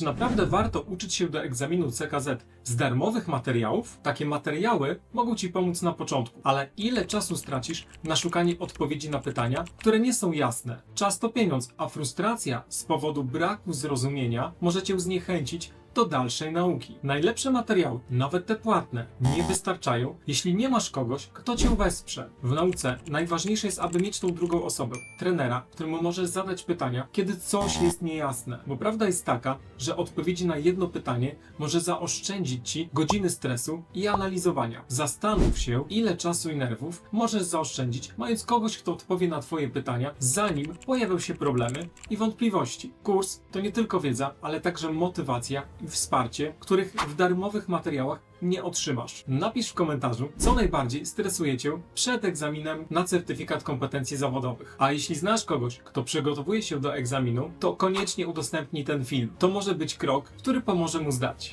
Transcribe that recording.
Czy naprawdę warto uczyć się do egzaminu CKZ z darmowych materiałów? Takie materiały mogą Ci pomóc na początku, ale ile czasu stracisz na szukanie odpowiedzi na pytania, które nie są jasne? Czas to pieniądz, a frustracja z powodu braku zrozumienia może Cię zniechęcić do dalszej nauki. Najlepsze materiały, nawet te płatne, nie wystarczają, jeśli nie masz kogoś, kto cię wesprze. W nauce najważniejsze jest, aby mieć tą drugą osobę, trenera, któremu możesz zadać pytania, kiedy coś jest niejasne. Bo prawda jest taka, że odpowiedzi na jedno pytanie może zaoszczędzić ci godziny stresu i analizowania. Zastanów się, ile czasu i nerwów możesz zaoszczędzić, mając kogoś, kto odpowie na twoje pytania, zanim pojawią się problemy i wątpliwości. Kurs to nie tylko wiedza, ale także motywacja i wsparcie, których w darmowych materiałach nie otrzymasz. Napisz w komentarzu, co najbardziej stresuje Cię przed egzaminem na certyfikat kompetencji zawodowych. A jeśli znasz kogoś, kto przygotowuje się do egzaminu, to koniecznie udostępnij ten film. To może być krok, który pomoże mu zdać.